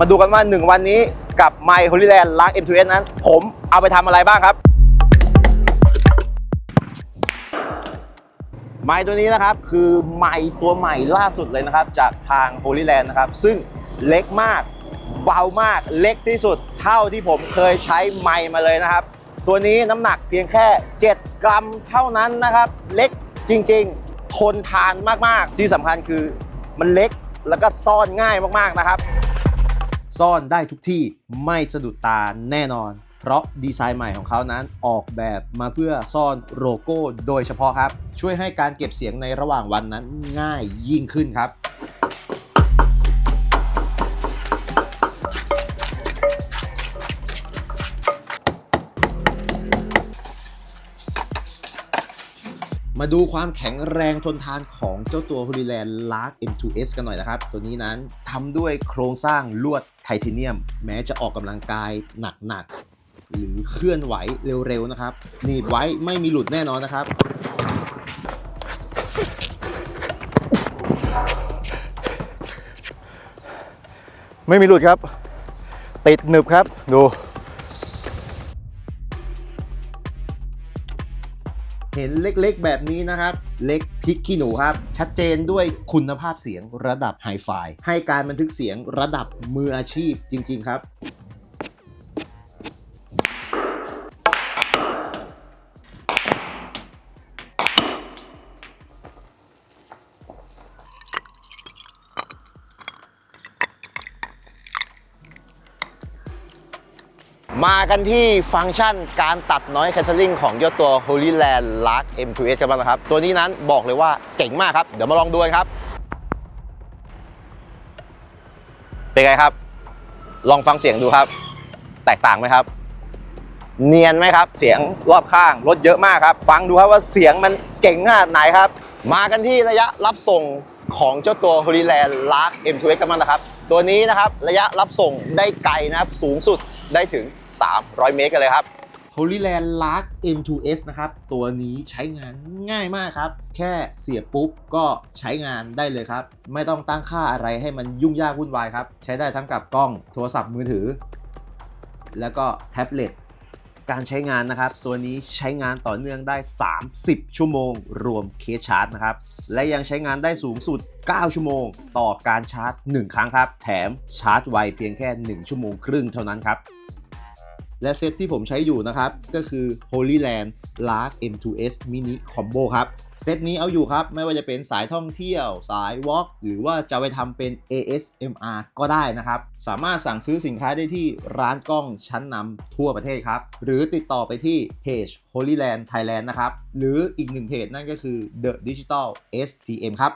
มาดูกันว่า 1 วันนี้กับ My Holy Land ล้าง M2S นั้น ผมเอาไปทำอะไรบ้างครับ ไม้ตัวนี้นะครับคือไม้ตัวใหม่ล่าสุดเลยนะครับ จากทาง Holy Land นะครับ ซึ่งเล็กมากเบามากเล็กที่สุดเท่าที่ผมเคยใช้ไม้มาเลยนะครับ ตัวนี้น้ำหนักเพียงแค่ 7 กรัมเท่านั้นนะครับ เล็กจริงๆ ทนทานมากๆ ที่สำคัญคือมันเล็กแล้วก็ซ่อนง่ายมากๆนะครับ ซ่อนได้ทุกที่ไม่สะดุดตาแน่นอน เพราะดีไซน์ใหม่ของเขานั้นออกแบบมาเพื่อซ่อนโลโก้โดยเฉพาะครับ ช่วยให้การเก็บเสียงในระหว่างวันนั้นง่ายยิ่งขึ้นครับมาดูความแข็งแรงทนทานของเจ้าตัว h o l y l a n d Lark M2S กันหน่อยนะครับ ตัวนี้นั้นทำด้วยโครงสร้างลวด ไทเทเนียม แม้จะออกกำลังกายหนักๆ หรือเคลื่อนไหวเร็วๆนะครับหนีบไว้ไม่มีหลุดแน่นอนนะครับไม่มีหลุดครับ ติดหนึบครับ ดู เห็นเล็กๆ แบบนี้นะครับ เล็กพริกขี้หนูครับ ชัดเจนด้วยคุณภาพเสียงระดับไฮไฟให้การบันทึกเสียงระดับมืออาชีพจริง ๆ ครับ มากันที่ฟังก์ชันการตัด noise cancelling ของเจ้าตัว Holy Land Lark M2S กันบ้างนะครับ ตัวนี้นั้นบอกเลยว่าเจ๋งมากครับ เดี๋ยวมาลองดูกันครับ เป็นไงครับ ลองฟังเสียงดูครับ แตกต่างไหมครับ เนียนไหมครับ เสียงรอบข้างรถเยอะมากครับ ฟังดูครับว่าเสียงมันเจ๋งขนาดไหนครับ มากันที่ระยะรับส่งของเจ้าตัว Holy Land Lark M2S กันบ้างนะครับ ตัวนี้นะครับระยะรับส่งได้ไกลนะครับสูงสุด ได้ถึง 300 เมตรกันเลยครับ Holy Land Lark M2S นะครับ ตัวนี้ใช้งานง่ายมากครับ แค่เสียบปุ๊บก็ใช้งานได้เลยครับ ไม่ต้องตั้งค่าอะไรให้มันยุ่งยากวุ่นวายครับ ใช้ได้ทั้งกับกล้องโทรศัพท์มือถือ แล้วก็แท็บเล็ต การใช้งานนะครับ ตัวนี้ใช้งานต่อเนื่องได้ 30 ชั่วโมง รวมเคสชาร์จนะครับ และยังใช้งานได้สูงสุด 9 ชั่วโมง ต่อการชาร์จ 1 ครั้งครับ แถมชาร์จไวเพียงแค่ 1 ชั่วโมงครึ่งเท่านั้นครับ และเซตที่ผมใช้อยู่นะครับ ก็คือ Holy Land Lark M2S Mini Combo ครับ เซตนี้เอาอยู่ครับ ไม่ว่าจะเป็นสายท่องเที่ยว สายวอล์กหรือว่าจะไปทำเป็น ASMR ก็ได้นะครับ สามารถสั่งซื้อสินค้าได้ที่ร้านกล้องชั้นนำทั่วประเทศครับ หรือติดต่อไปที่เพจ Holy Land Thailand นะครับ หรืออีกหนึ่งเพจนั่นก็คือ The Digital STM ครับ